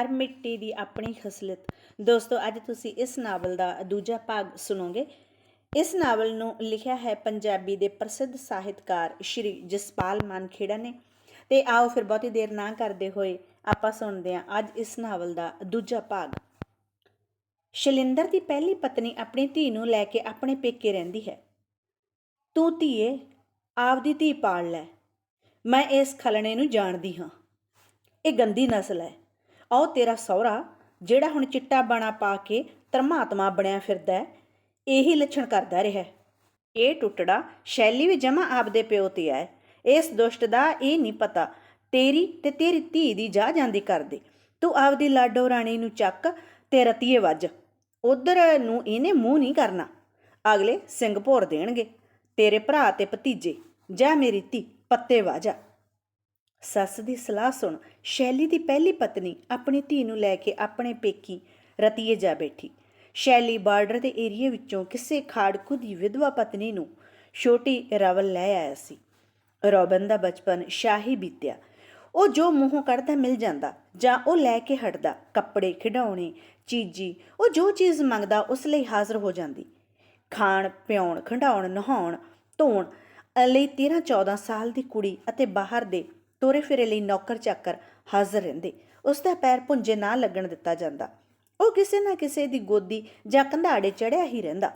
ਹਰ ਮਿੱਟੀ ਦੀ ਆਪਣੀ ਖਸਲਤ ਦੋਸਤੋ, ਅੱਜ ਤੁਸੀਂ ਇਸ ਨਾਵਲ ਦਾ ਦੂਜਾ ਭਾਗ ਸੁਣੋਗੇ। ਇਸ ਨਾਵਲ ਨੂੰ ਲਿਖਿਆ ਹੈ ਪੰਜਾਬੀ ਦੇ ਪ੍ਰਸਿੱਧ ਸਾਹਿਤਕਾਰ ਸ਼੍ਰੀ ਜਸਪਾਲ ਮਾਨਖੇੜਾ ਨੇ। ਤੇ ਆਓ ਫਿਰ ਬਹੁਤੀ ਦੇਰ ਨਾ ਕਰਦੇ ਹੋਏ ਆਪਾਂ ਸੁਣਦੇ ਹਾਂ ਅੱਜ ਇਸ ਨਾਵਲ ਦਾ ਦੂਜਾ ਭਾਗ। ਸ਼ਲਿੰਦਰ ਦੀ ਪਹਿਲੀ ਪਤਨੀ ਆਪਣੀ ਧੀ ਨੂੰ ਲੈ ਕੇ ਆਪਣੇ ਪੇਕੇ ਰਹਿੰਦੀ ਹੈ। ਤੂੰ ਧੀਏ, ਆਪਦੀ ਧੀ ਪਾਲ ਲੈ। ਮੈਂ ਇਸ ਖਲਣੇ ਨੂੰ ਜਾਣਦੀ ਹਾਂ। ਇਹ ਗੰਦੀ ਨਸਲ ਹੈ। ਆਓ ਤੇਰਾ ਸਹੁਰਾ, ਜਿਹੜਾ ਹੁਣ ਚਿੱਟਾ ਬਾਣਾ ਪਾ ਕੇ ਧਰਮਾਤਮਾ ਬਣਿਆ ਫਿਰਦਾ ਇਹੀ ਲੱਛਣ ਕਰਦਾ ਰਿਹਾ ਇਹ ਟੁੱਟੜਾ ਸ਼ੈਲੀ ਵੀ ਜਮਾ ਆਪਦੇ ਪਿਓ ਤੇ ਹੈ। ਇਸ ਦੁਸ਼ਟ ਦਾ ਇਹ ਨਹੀਂ ਪਤਾ, ਤੇਰੀ ਤੇ ਤੇਰੀ ਧੀ ਦੀ ਜਾ ਜਾਂਦੀ ਕਰਦੇ। ਤੂੰ ਆਪਦੀ ਲਾਡੋ ਰਾਣੀ ਨੂੰ ਚੱਕ ਤੇ ਰਤੀਏ ਵੱਜ। ਉਧਰ ਨੂੰ ਇਹਨੇ ਮੂੰਹ ਨਹੀਂ ਕਰਨਾ। ਅਗਲੇ ਸਿੰਘ ਭੋਰ ਦੇਣਗੇ, ਤੇਰੇ ਭਰਾ ਤੇ ਭਤੀਜੇ, ਜਾ ਮੇਰੀ ਧੀ, ਪੱਤੇ ਵਾਜਾ ਸੱਸ ਦੀ ਸਲਾਹ ਸੁਣ, ਸ਼ੈਲੀ ਦੀ ਪਹਿਲੀ ਪਤਨੀ ਆਪਣੀ ਧੀ ਨੂੰ ਲੈ ਕੇ ਆਪਣੇ ਪੇਕੀ ਰਤੀਏ ਜਾ ਬੈਠੀ। ਸ਼ੈਲੀ ਬਾਰਡਰ ਦੇ ਏਰੀਏ ਵਿੱਚੋਂ ਕਿਸੇ ਖਾੜਕੂ ਦੀ ਵਿਧਵਾ ਪਤਨੀ ਨੂੰ ਛੋਟੀ ਰਵਲ ਲੈ ਆਇਆ ਸੀ। ਰੋਬਨ ਦਾ ਬਚਪਨ ਸ਼ਾਹੀ ਬੀਤਿਆ। ਉਹ ਜੋ ਮੂੰਹੋਂ ਕੱਢਦਾ ਮਿਲ ਜਾਂਦਾ, ਜਾਂ ਉਹ ਲੈ ਕੇ ਹਟਦਾ, ਕੱਪੜੇ ਖਿਡੌਣੇ, ਚੀਜੀ, ਉਹ ਜੋ ਚੀਜ਼ ਮੰਗਦਾ ਉਸ ਲਈ ਹਾਜ਼ਰ ਹੋ ਜਾਂਦੀ। ਖਾਣ, ਪਿਉਣ, ਖੰਡਾਉਣ, ਨਹਾਉਣ, ਧੋਣ ਲਈ 13 14 ਸਾਲ ਦੀ ਕੁੜੀ ਅਤੇ ਬਾਹਰ ਦੇ ਤੋਰੇ ਫਿਰੇ ਲਈ ਨੌਕਰ ਚਾਕਰ ਹਾਜ਼ਰ ਰਹਿੰਦੇ। ਉਸ ਦਾ ਪੈਰ ਪੁੰਜੇ ਨਾ ਲੱਗਣ ਦਿੱਤਾ ਜਾਂਦਾ। ਉਹ ਕਿਸੇ ਨਾ ਕਿਸੇ ਦੀ ਗੋਦੀ ਜਾਂ ਕੰਧਾੜੇ ਚੜਿਆ ਹੀ ਰਹਿੰਦਾ।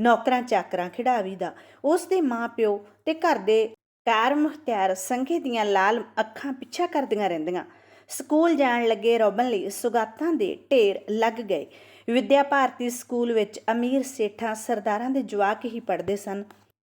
ਨੌਕਰਾਂ ਚਾਕਰਾਂ ਖਿਡਾਵੀ ਦਾ, ਉਸ ਦੇ ਮਾਪਿਓ ਤੇ ਘਰ ਦੇ ਕਾਰ ਮੁਖਤਿਆਰ ਸੰਘੇ ਦੀਆਂ ਲਾਲ ਅੱਖਾਂ ਪਿੱਛਾ ਕਰਦੀਆਂ ਰਹਿੰਦੀਆਂ। ਸਕੂਲ ਜਾਣ ਲੱਗੇ ਰੋਬਨ ਲਈ ਸੁਗਾਤਾਂ ਦੇ ਢੇਰ ਲੱਗ ਗਏ। ਵਿਦਿਆ ਭਾਰਤੀ ਸਕੂਲ ਵਿੱਚ ਅਮੀਰ ਸੇਠਾਂ ਸਰਦਾਰਾਂ ਦੇ ਜਵਾਕ ਹੀ ਪੜ੍ਹਦੇ ਸਨ।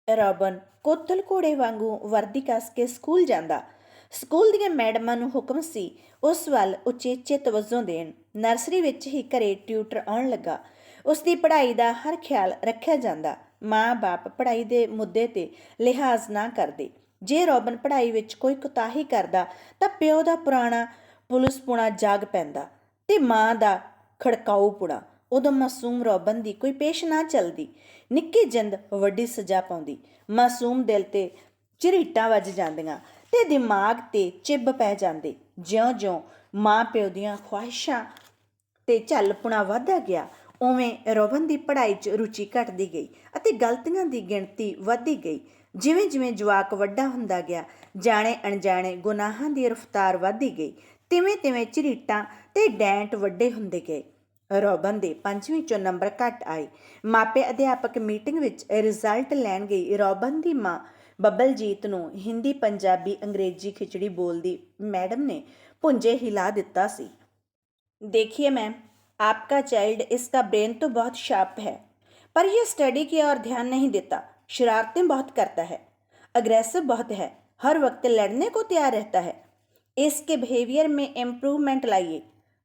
ਰੋਬਨ ਕੋਤਲ ਘੋੜੇ ਵਾਂਗੂ ਵਰਦੀ ਕੱਸ ਕੇ ਸਕੂਲ ਜਾਂਦਾ। ਸਕੂਲ ਦੀਆਂ ਮੈਡਮਾਂ ਨੂੰ ਹੁਕਮ ਸੀ ਉਸ ਵੱਲ ਉਚੇਚੇ ਤਵੱਜੋ ਦੇਣ। ਨਰਸਰੀ ਵਿੱਚ ਹੀ ਘਰੇ ਟਿਊਟਰ ਆਉਣ ਲੱਗਾ। ਉਸ ਦੀ ਪੜ੍ਹਾਈ ਦਾ ਹਰ ਖਿਆਲ ਰੱਖਿਆ ਜਾਂਦਾ। ਮਾਂ-ਬਾਪ ਪੜ੍ਹਾਈ ਦੇ ਮੁੱਦੇ ਤੇ ਲਿਹਾਜ਼ ਨਾ ਕਰਦੇ। ਜੇ ਰੋਬਨ ਪੜ੍ਹਾਈ ਵਿੱਚ ਕੋਈ ਕੁਤਾਹੀ ਕਰਦਾ ਤਾਂ ਪਿਓ ਦਾ ਪੁਰਾਣਾ ਪੁਲਿਸ ਪੁਣਾ ਜਾਗ ਪੈਂਦਾ ਤੇ ਮਾਂ ਦਾ ਖੜਕਾਊ ਪੁਣਾ। ਉਦੋਂ ਮਾਸੂਮ ਰੋਬਨ ਦੀ ਕੋਈ ਪੇਸ਼ ਨਾ ਚੱਲਦੀ। ਨਿੱਕੀ ਜਿੰਦ ਵੱਡੀ ਸਜ਼ਾ ਪਾਉਂਦੀ। ਮਾਸੂਮ ਦਿਲ ਤੇ ਝਰੀਟਾਂ ਵੱਜ ਜਾਂਦੀਆਂ। ਤੇ ਦਿਮਾਗ ਤੇ ਚਿੱਬ ਪੈ ਜਾਂਦੇ। ਜਿਉਂ-ਜਿਉਂ ਮਾਂ ਪਿਓ ਦੀਆਂ ਖੁਆਇਸ਼ਾਂ ਤੇ ਝੱਲਪੁਣਾ ਵਧਦਾ ਗਿਆ, ਉਵੇਂ ਰੋਬਨ ਦੀ ਪੜ੍ਹਾਈ 'ਚ ਰੁਚੀ ਘਟਦੀ ਗਈ ਅਤੇ ਗਲਤੀਆਂ ਦੀ ਗਿਣਤੀ ਵਧਦੀ ਗਈ। ਜਿਵੇਂ-ਜਿਵੇਂ ਜਵਾਕ ਵੱਡਾ ਹੁੰਦਾ ਗਿਆ, ਜਾਣੇ ਅਣਜਾਣੇ ਗੁਨਾਹਾਂ ਦੀ ਰਫ਼ਤਾਰ ਵਧਦੀ ਗਈ, ਤਿਵੇਂ-ਤਿਵੇਂ ਝਰੀਟਾਂ ਤੇ ਡੈਂਟ ਵੱਡੇ ਹੁੰਦੇ ਗਏ। ਰੋਬਨ ਦੇ ਪੰਜਵੀਂ ਚੋਂ ਨੰਬਰ ਘੱਟ ਆਏ। ਮਾਪੇ ਅਧਿਆਪਕ ਮੀਟਿੰਗ ਵਿੱਚ ਰਿਜ਼ਲਟ ਲੈਣ ਗਈ ਰੋਬਨ ਦੀ ਮਾਂ ਬੱਬਲਜੀਤ ਨੂੰ ਹਿੰਦੀ ਪੰਜਾਬੀ ਅੰਗਰੇਜ਼ੀ ਖਿਚੜੀ ਬੋਲਦੀ ਮੈਡਮ ਨੇ ਪੁੰਜੇ ਹਿਲਾ ਦਿੱਤਾ ਸੀ देखिए मैम आपका चाइल्ड इसका ब्रेन तो बहुत शार्प है पर यह स्टडी की ओर ध्यान नहीं देता शरारतें बहुत करता है अग्रेसिव बहुत है हर वक्त लड़ने को तैयार रहता है इसके बिहेवियर में इम्प्रूवमेंट लाइए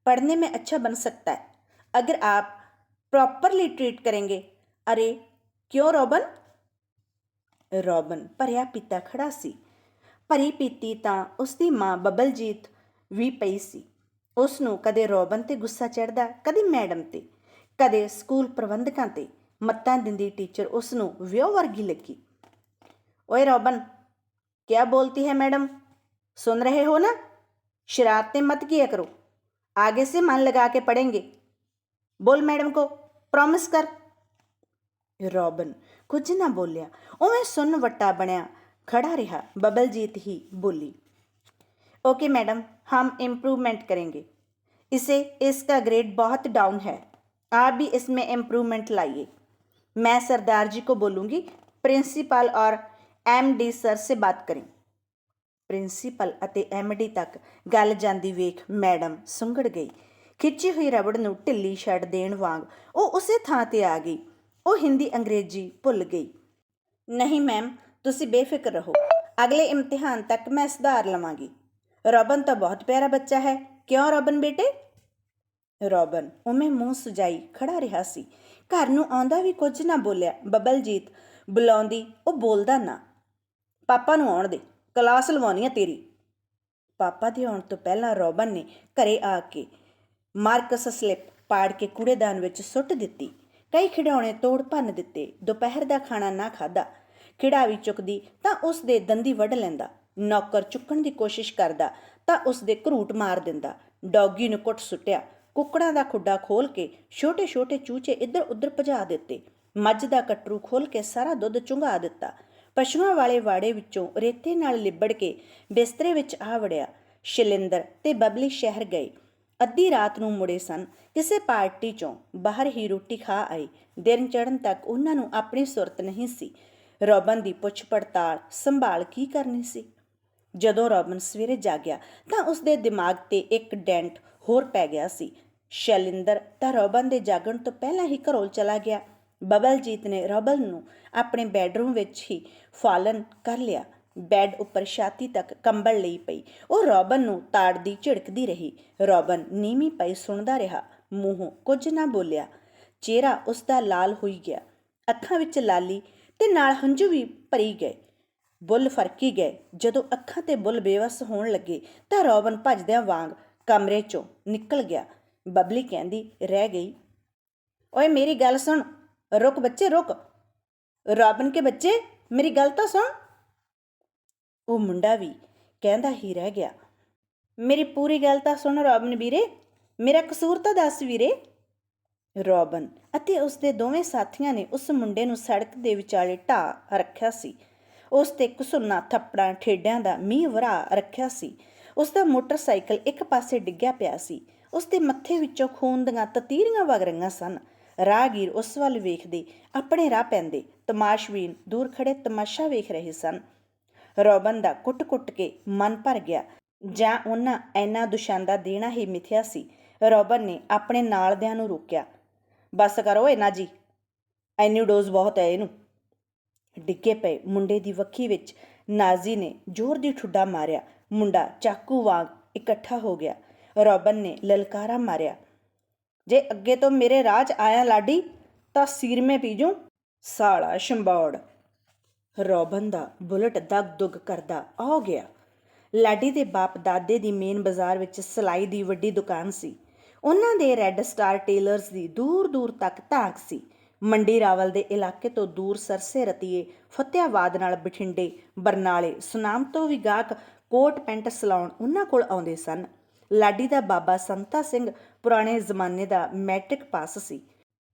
पढ़ने में अच्छा बन सकता है अगर आप प्रॉपरली ट्रीट करेंगे अरे क्यों रॉबन ਰੋਬਨ ਭਰਿਆ ਪੀਤਾ ਖੜਾ ਸੀ ਭਰੀ ਪੀਤੀ ਤਾਂ ਉਸ ਦੀ ਮਾਂ ਬਬਲਜੀਤ ਵੀ ਪਈ ਸੀ ਉਸ ਨੂੰ ਕਦੇ ਰੋਬਨ ਤੇ ਗੁੱਸਾ ਚੜਦਾ ਕਦੇ ਮੈਡਮ ਤੇ ਕਦੇ ਸਕੂਲ ਪ੍ਰਬੰਧਕਾਂ ਤੇ ਮੱਤਾਂ ਦਿੰਦੀ ਟੀਚਰ ਉਸ ਨੂੰ ਵਿਉ ਵਰਗੀ ਲੱਗੀ ਓਏ ਰੋਬਨ क्या बोलती है मैडम सुन रहे हो ना शरारतें मत किया करो आगे से मन लगा के पढ़ेंगे बोल मैडम को प्रॉमिस कर ਰੋਬਨ ਕੁਝ ਨਾ ਬੋਲਿਆ ਉਵੇਂ ਸੁਣ ਵੱਟਾ ਬਣਿਆ ਖੜਾ ਰਿਹਾ बबलजीत ही बोली ओके मैडम हम इम्प्रूवमेंट करेंगे इसे इसका ग्रेड बहुत डाउन है आप भी इसमें इम्प्रूवमेंट लाइए मैं सरदार जी को बोलूँगी प्रिंसिपल और एमडी सर से बात करें ਪ੍ਰਿੰਸੀਪਲ ਅਤੇ ਐਮਡੀ ਤੱਕ ਗੱਲ ਜਾਂਦੀ ਵੇਖ ਮੈਡਮ ਸੁੰਗੜ ਗਈ ਖਿੱਚੀ ਹੋਈ ਰਬੜ ਨੂੰ ਢਿੱਲੀ ਛੱਡ ਦੇਣ ਵਾਂਗ ਉਹ ਉਸੇ ਥਾਂ ਤੇ ਆ ਗਈ ਉਹ ਹਿੰਦੀ ਅੰਗਰੇਜ਼ੀ ਭੁੱਲ ਗਈ। ਨਹੀਂ ਮੈਮ, ਤੁਸੀਂ ਬੇਫਿਕਰ ਰਹੋ। ਅਗਲੇ ਇਮਤਿਹਾਨ ਤੱਕ ਮੈਂ ਸੁਧਾਰ ਲਵਾਂਗੀ। ਰੋਬਨ ਤਾਂ ਬਹੁਤ ਪਿਆਰਾ ਬੱਚਾ ਹੈ। ਕਿਉਂ ਰੋਬਨ ਬੇਟੇ? ਰੋਬਨ ਉਵੇਂ ਮੂੰਹ ਸੁਜਾਈ ਖੜਾ ਰਿਹਾ ਸੀ। ਘਰ ਨੂੰ ਆਉਂਦਾ ਵੀ ਕੁਝ ਨਾ ਬੋਲਿਆ। ਬਬਲਜੀਤ ਬੁਲਾਉਂਦੀ, ਉਹ ਬੋਲਦਾ ਨਾ। ਪਾਪਾ ਨੂੰ ਆਉਣ ਦੇ। ਕਲਾਸ ਲਵਾਉਣੀ ਆ ਤੇਰੀ। ਪਾਪਾ ਦੇ ਆਉਣ ਤੋਂ ਪਹਿਲਾਂ ਰੋਬਨ ਨੇ ਘਰੇ ਆ ਕੇ ਮਾਰਕਸ ਸਲਿੱਪ ਪਾੜ ਕੇ ਕੂੜੇਦਾਨ ਵਿੱਚ ਸੁੱਟ ਦਿੱਤੀ। ਕਈ ਖਿਡੌਣੇ ਤੋੜ ਭੰਨ ਦਿੱਤੇ, ਦੁਪਹਿਰ ਦਾ ਖਾਣਾ ਨਾ ਖਾਦਾ ਖਿਡਾਵੀ ਚੁੱਕਦੀ ਤਾਂ ਉਸ ਦੇ ਦੰਦੀ ਵੱਢ ਲੈਂਦਾ, ਨੌਕਰ ਚੁੱਕਣ ਦੀ ਕੋਸ਼ਿਸ਼ ਕਰਦਾ ਤਾਂ ਉਸ ਦੇ ਘਰੂਟ ਮਾਰ ਦਿੰਦਾ, ਡੌਗੀ ਨੂੰ ਕੁੱਟ ਸੁੱਟਿਆ, ਕੁੱਕੜਾਂ ਦਾ ਖੁੱਡਾ ਖੋਲ ਕੇ ਛੋਟੇ-ਛੋਟੇ ਚੂਚੇ ਇੱਧਰ-ਉੱਧਰ ਭਜਾ ਦਿੱਤੇ, ਮੱਝ ਦਾ ਕਟਰੂ ਖੋਲ ਕੇ ਸਾਰਾ ਦੁੱਧ ਚੁੰਘਾ ਦਿੱਤਾ, ਪਸ਼ੂਆਂ ਵਾਲੇ ਵਾੜੇ ਵਿੱਚੋਂ ਰੇਤੇ ਨਾਲ ਲਿਬੜ ਕੇ ਬਿਸਤਰੇ ਵਿੱਚ ਆ ਵੜਿਆ, ਸ਼ਿਲਿੰਦਰ ਤੇ ਬਬਲੀ ਸ਼ਹਿਰ ਗਏ। ਅੱਧੀ ਰਾਤ ਨੂੰ ਮੁੜੇ ਸਨ। ਕਿਸੇ ਪਾਰਟੀ ਚੋਂ ਬਾਹਰ ਹੀ ਰੋਟੀ ਖਾ ਆਏ। ਦਿਨ ਚੜ੍ਹਨ ਤੱਕ ਉਹਨਾਂ ਨੂੰ ਆਪਣੀ ਸੁਰਤ ਨਹੀਂ ਸੀ। ਰੋਬਨ ਦੀ ਪੁੱਛ ਪੜਤਾਲ ਸੰਭਾਲ ਕੀ ਕਰਨੀ ਸੀ? ਜਦੋਂ ਰੋਬਨ ਸਵੇਰੇ ਜਾਗਿਆ ਤਾਂ ਉਸਦੇ ਦਿਮਾਗ ਤੇ ਇੱਕ ਡੈਂਟ ਹੋਰ ਪੈ ਗਿਆ ਸੀ। ਸ਼ੈਲਿੰਦਰ ਤਾਂ ਰੋਬਨ ਦੇ ਜਾਗਣ ਤੋਂ ਪਹਿਲਾਂ ਹੀ ਘਰੋਂ ਚਲਾ ਗਿਆ। ਬਬਲਜੀਤ ਨੇ ਰੋਬਨ ਨੂੰ ਆਪਣੇ ਬੈੱਡਰੂਮ ਵਿੱਚ ਹੀ ਫਾਲਨ ਕਰ ਲਿਆ। ਬੈੱਡ ਉੱਪਰ ਛਾਤੀ ਤੱਕ ਕੰਬਲ ਲਈ ਪਈ। ਉਹ ਰੋਬਨ ਨੂੰ ਤਾੜਦੀ ਝਿੜਕਦੀ ਰਹੀ। ਰੋਬਨ ਨੀਵੀਂ ਪਈ ਸੁਣਦਾ ਰਿਹਾ। ਮੂੰਹੋਂ ਕੁਝ ਨਾ ਬੋਲਿਆ। ਚਿਹਰਾ ਉਸਦਾ ਲਾਲ ਹੋਈ ਗਿਆ। ਅੱਖਾਂ ਵਿੱਚ ਲਾਲੀ ਤੇ ਨਾਲ ਹੰਝੂ ਵੀ ਭਰੀ ਗਏ। ਬੁੱਲ ਫਰਕੀ ਗਏ। ਜਦੋਂ ਅੱਖਾਂ ਤੇ ਬੁੱਲ ਬੇਵਸ ਹੋਣ ਲੱਗੇ ਤਾਂ ਰੋਬਨ ਭੱਜਦਿਆਂ ਵਾਂਗ ਕਮਰੇ ਚੋਂ ਨਿਕਲ ਗਿਆ। ਬਬਲੀ ਕਹਿੰਦੀ, ਰਹਿ ਗਈ। ਓਏ, ਮੇਰੀ ਗੱਲ ਸੁਣ। ਰੁਕ ਬੱਚੇ, ਰੁਕ। ਰੋਬਨ ਕੇ ਬੱਚੇ, ਮੇਰੀ ਗੱਲ ਤਾਂ ਸੁਣ। ਉਹ ਮੁੰਡਾ ਵੀ ਕਹਿੰਦਾ ਹੀ ਰਹਿ ਗਿਆ। ਮੇਰੀ ਪੂਰੀ ਗੱਲ ਤਾਂ ਸੁਣ ਰੋਬਨ ਵੀਰੇ, ਮੇਰਾ ਕਸੂਰ ਤਾਂ ਦੱਸ ਵੀਰੇ। ਰੋਬਨ ਅਤੇ ਉਸ ਦੇ ਦੋਵੇਂ ਸਾਥੀਆਂ ਨੇ ਉਸ ਮੁੰਡੇ ਨੂੰ ਸੜਕ ਦੇ ਵਿਚਾਲੇ ਢਾ ਰੱਖਿਆ ਸੀ। ਉਸ ਤੇ ਕੁਸੁੰਨਾ ਥੱਪੜਾਂ ਠੇਡਿਆਂ ਦਾ ਮੀਂਹ ਵਰਾ ਰੱਖਿਆ ਸੀ। ਉਸ ਦਾ ਮੋਟਰਸਾਈਕਲ ਇੱਕ ਪਾਸੇ ਡਿੱਗਿਆ ਪਿਆ ਸੀ। ਉਸ ਦੇ ਮੱਥੇ ਵਿੱਚੋਂ ਖੂਨ ਦੀਆਂ ਤਤੀਰੀਆਂ ਵਗ ਰਹੀਆਂ ਸਨ। ਰਾਹਗੀਰ ਉਸ ਵੱਲ ਵੇਖਦੇ ਆਪਣੇ ਰਾਹ ਪੈਂਦੇ ਤਮਾਸ਼ਬੀਨ ਦੂਰ ਖੜੇ ਤਮਾਸ਼ਾ ਵੇਖ ਰਹੇ ਸਨ। ਰੋਬਨ ਦਾ ਕੁੱਟ-ਕੁੱਟ ਕੇ ਮਨ ਭਰ ਗਿਆ। ਜਾਂ ਉਹਨਾਂ ਐਨਾ ਦੁਸ਼ਾਂਦਾ ਦੇਣਾ ਹੀ ਮਿਥਿਆ ਸੀ, ਰੋਬਨ ਨੇ ਆਪਣੇ ਨਾਲਦਿਆਂ ਨੂੰ ਰੋਕਿਆ। ਬਸ ਕਰੋ ਇਹਨਾਂ ਜੀ। ਐਨੀ ਡੋਜ਼ ਬਹੁਤ ਹੈ ਇਹਨੂੰ। ਡਿੱਗੇ ਪਏ ਮੁੰਡੇ ਦੀ ਵੱਖੀ ਵਿੱਚ ਨਾਜ਼ੀ ਨੇ ਜ਼ੋਰ ਦੀ ਠੁੱਡਾ ਮਾਰਿਆ। ਮੁੰਡਾ ਚਾਕੂ ਵਾਂਗ ਇਕੱਠਾ ਹੋ ਗਿਆ। ਰੋਬਨ ਨੇ ਲਲਕਾਰਾ ਮਾਰਿਆ। ਜੇ ਅੱਗੇ ਤੋਂ ਮੇਰੇ ਰਾਹ ਚ ਆਇਆ ਲਾਡੀ, ਤਾਂ ਸੀਰਮੇ ਪੀਜੂ ਸਾਲਾ ਸ਼ੰਬੌੜ। ਰੋਬਨ ਦਾ ਬੁਲਟ ਦਗ ਦੁਗ ਕਰਦਾ ਆ ਗਿਆ। ਲਾਡੀ ਦੇ ਬਾਪ ਦਾਦੇ ਦੀ ਮੇਨ ਬਾਜ਼ਾਰ ਵਿੱਚ ਸਲਾਈ ਦੀ ਵੱਡੀ ਦੁਕਾਨ ਸੀ। ਉਹਨਾਂ ਦੇ ਰੈੱਡ ਸਟਾਰ ਟੇਲਰਸ ਦੀ ਦੂਰ ਦੂਰ ਤੱਕ ਧਾਕ ਸੀ। ਮੰਡੀ ਰਾਵਲ ਦੇ ਇਲਾਕੇ ਤੋਂ ਦੂਰ ਸਰਸੇ ਰਤੀਏ ਫਤਿਆਬਾਦ ਨਾਲ ਬਠਿੰਡੇ, ਬਰਨਾਲੇ, ਸੁਨਾਮ ਤੋਂ ਵੀ ਗਾਹਕ ਕੋਟ ਪੈਂਟ ਸਲਾਉਣ ਉਹਨਾਂ ਕੋਲ ਆਉਂਦੇ ਸਨ। ਲਾਡੀ ਦਾ ਬਾਬਾ ਸੰਤਾ ਸਿੰਘ ਪੁਰਾਣੇ ਜ਼ਮਾਨੇ ਦਾ ਮੈਟ੍ਰਿਕ ਪਾਸ ਸੀ।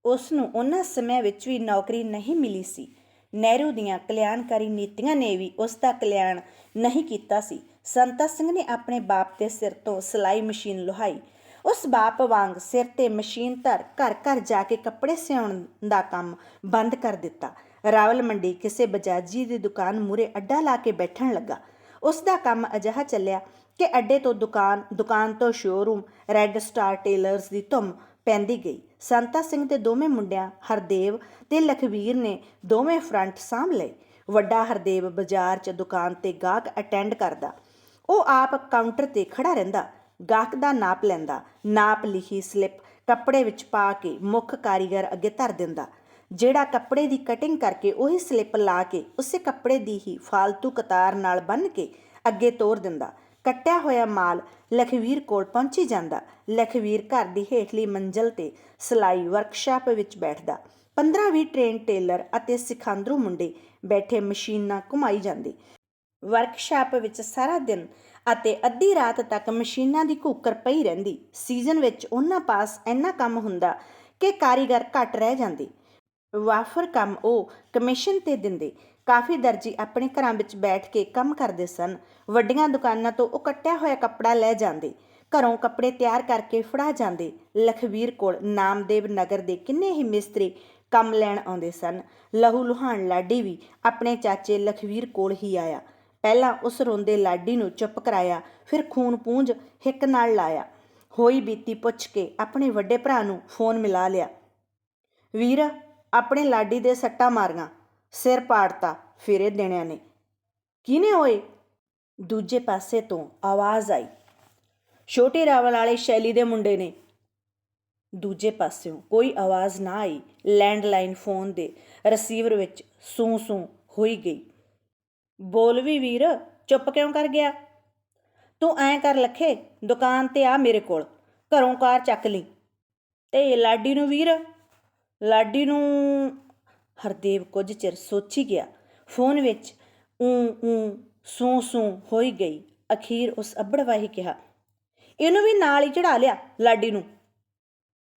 ਉਸ ਨੂੰ ਉਹਨਾਂ ਸਮਿਆਂ ਵਿੱਚ ਵੀ ਨੌਕਰੀ ਨਹੀਂ ਮਿਲੀ ਸੀ। ਨਹਿਰੂ ਦੀਆਂ ਕਲਿਆਣਕਾਰੀ ਨੀਤੀਆਂ ਨੇ ਵੀ ਉਸ ਦਾ ਕਲਿਆਣ ਨਹੀਂ ਕੀਤਾ ਸੀ। ਸੰਤਾ ਸਿੰਘ ਨੇ ਆਪਣੇ ਬਾਪ ਦੇ ਸਿਰ ਤੋਂ ਸਿਲਾਈ ਮਸ਼ੀਨ ਲੁਹਾਈ। ਉਸ ਬਾਪ ਵਾਂਗ ਸਿਰ ਤੇ ਮਸ਼ੀਨ ਧਰ ਘਰ ਘਰ ਜਾ ਕੇ ਕੱਪੜੇ ਸਿਉਣ ਦਾ ਕੰਮ ਬੰਦ ਕਰ ਦਿੱਤਾ। ਰਾਵਲ ਮੰਡੀ ਕਿਸੇ ਬਜਾਜੀ ਦੀ ਦੁਕਾਨ ਮੂਰੇ ਅੱਡਾ ਲਾ ਕੇ ਬੈਠਣ ਲੱਗਾ। ਉਸ ਦਾ ਕੰਮ ਅਜਿਹਾ ਚੱਲਿਆ ਕਿ ਅੱਡੇ ਤੋਂ ਦੁਕਾਨ ਦੁਕਾਨ ਤੋਂ ਸ਼ੋਰੂਮ ਰੈੱਡ ਸਟਾਰ ਟੇਲਰਸ ਦੀ ਧੁੰਮ ਪੈਂਦੀ ਗਈ। ਸੰਤਾ ਸਿੰਘ ਦੇ ਦੋਵੇਂ ਮੁੰਡਿਆਂ, ਹਰਦੇਵ ਤੇ ਲਖਵੀਰ ਨੇ ਦੋਵੇਂ ਫਰੰਟ ਸਾਂਭ ਲਏ। ਵੱਡਾ ਹਰਦੇਵ ਬਾਜ਼ਾਰ 'ਚ ਦੁਕਾਨ ਤੇ ਗਾਹਕ ਅਟੈਂਡ ਕਰਦਾ। ਉਹ ਆਪ ਕਾਊਂਟਰ ਤੇ ਖੜਾ ਰਹਿੰਦਾ। ਗਾਹਕ ਦਾ ਨਾਪ ਲੈਂਦਾ। ਨਾਪ ਲਿਖੀ ਸਲਿੱਪ ਕੱਪੜੇ ਵਿੱਚ ਪਾ ਕੇ ਮੁੱਖ ਕਾਰੀਗਰ ਅੱਗੇ ਧਰ ਦਿੰਦਾ। ਜਿਹੜਾ ਕੱਪੜੇ ਦੀ ਕਟਿੰਗ ਕਰਕੇ ਉਹੀ ਸਲਿੱਪ ਲਾ ਕੇ ਉਸੇ ਕੱਪੜੇ ਦੀ ਹੀ ਫਾਲਤੂ ਕਤਾਰ ਨਾਲ ਬੰਨ ਕੇ ਅੱਗੇ ਤੋਰ ਦਿੰਦਾ। ਕੱਟਿਆ ਹੋਇਆ ਮਾਲ ਲਖਵੀਰ ਕੋਲ ਪਹੁੰਚੀ ਜਾਂਦਾ। ਲਖਵੀਰ ਘਰ ਦੀ ਹੇਠਲੀ ਮੰਜ਼ਲ ਤੇ ਸਲਾਈ ਵਰਕਸ਼ਾਪ ਵਿੱਚ ਬੈਠਦਾ। 15-20 ਟ੍ਰੇਨ ਟੇਲਰ ਅਤੇ ਸਿਖਾਂਦਰੂ ਮੁੰਡੇ ਬੈਠੇ ਮਸ਼ੀਨਾਂ ਘੁਮਾਈ ਜਾਂਦੇ। ਵਰਕਸ਼ਾਪ ਵਿੱਚ ਸਾਰਾ ਦਿਨ ਅਤੇ ਅੱਧੀ ਰਾਤ ਤੱਕ ਮਸ਼ੀਨਾਂ ਦੀ ਘੂਕਰ ਪਈ ਰਹਿੰਦੀ। ਸੀਜ਼ਨ ਵਿੱਚ ਉਹਨਾਂ ਪਾਸ ਇੰਨਾ ਕੰਮ ਹੁੰਦਾ ਕਿ ਕਾਰੀਗਰ ਘੱਟ ਰਹਿ ਜਾਂਦੇ। ਵਾਫਰ ਕੰਮ ਉਹ ਕਮਿਸ਼ਨ ਤੇ ਦਿੰਦੇ। ਕਾਫੀ ਦਰਜੀ ਆਪਣੇ ਘਰਾਂ ਵਿੱਚ ਬੈਠ ਕੇ ਕੰਮ ਕਰਦੇ ਸਨ। ਵੱਡੀਆਂ ਦੁਕਾਨਾਂ ਤੋਂ ਉਹ ਕੱਟਿਆ ਹੋਇਆ ਕੱਪੜਾ ਲੈ ਜਾਂਦੇ, ਘਰੋਂ ਕੱਪੜੇ ਤਿਆਰ ਕਰਕੇ ਫੜਾ ਜਾਂਦੇ। ਲਖਵੀਰ ਕੋਲ ਨਾਮਦੇਵ ਨਗਰ ਦੇ ਕਿੰਨੇ ਹੀ ਮਿਸਤਰੀ ਕੰਮ ਲੈਣ ਆਉਂਦੇ ਸਨ। ਲਹੂ ਲੁਹਾਨ ਲਾਡੀ ਵੀ ਆਪਣੇ ਚਾਚੇ ਲਖਵੀਰ ਕੋਲ ਹੀ ਆਇਆ। ਪਹਿਲਾਂ ਉਸ ਰੋਂਦੇ ਲਾਡੀ ਨੂੰ ਚੁੱਪ ਕਰਾਇਆ, ਫਿਰ ਖੂਨ ਪੂੰਝ ਹਿੱਕ ਨਾਲ ਲਾਇਆ। ਹੋਈ ਬੀਤੀ ਪੁੱਛ ਕੇ ਆਪਣੇ ਵੱਡੇ ਭਰਾ ਨੂੰ ਫੋਨ ਮਿਲਾ ਲਿਆ। ਵੀਰ, ਆਪਣੇ ਲਾਡੀ ਦੇ ਸੱਟਾਂ ਮਾਰੀਆਂ। ਸਿਰ ਪਾੜਤਾ, ਫੇਰੇ ਦੇਣਿਆਂ ਨੇ। ਕਿਨੇ ਹੋਏ ਦੂਜੇ ਪਾਸੇ ਤੋਂ ਆਵਾਜ਼ ਆਈ। ਛੋਟੇ ਰਾਵਲ ਵਾਲੇ ਸ਼ੈਲੀ ਦੇ ਮੁੰਡੇ ਨੇ। ਦੂਜੇ ਪਾਸਿਓਂ ਕੋਈ ਆਵਾਜ਼ ਨਾ ਆਈ। ਲੈਂਡਲਾਈਨ ਫੋਨ ਦੇ ਰਿਸੀਵਰ ਵਿੱਚ ਸੂ ਸੂ ਹੋਈ ਗਈ। ਬੋਲ ਵੀ ਵੀਰ, ਚੁੱਪ ਕਿਉਂ ਕਰ ਗਿਆ? ਤੂੰ ਐਂ ਕਰ ਲੱਖੇ, ਦੁਕਾਨ ਤੇ ਆ ਮੇਰੇ ਕੋਲ। ਘਰੋਂ ਕਾਰ ਚੱਕ ਲਈ। ਤੇ ਲਾਡੀ ਨੂੰ ਵੀਰ, ਲਾਡੀ ਨੂੰ ਹਰਦੇਵ ਕੁਝ ਚਿਰ ਸੋਚੀ ਗਿਆ। ਫੋਨ ਵਿੱਚ ਊ ਊ ਸੂ ਸੂ ਹੋਈ ਗਈ। ਅਖੀਰ ਉਸ ਅੱਬੜਵਾਹੀ ਕਿਹਾ, ਇਹਨੂੰ ਵੀ ਨਾਲ ਹੀ ਚੜਾ ਲਿਆ, ਲਾਡੀ ਨੂੰ।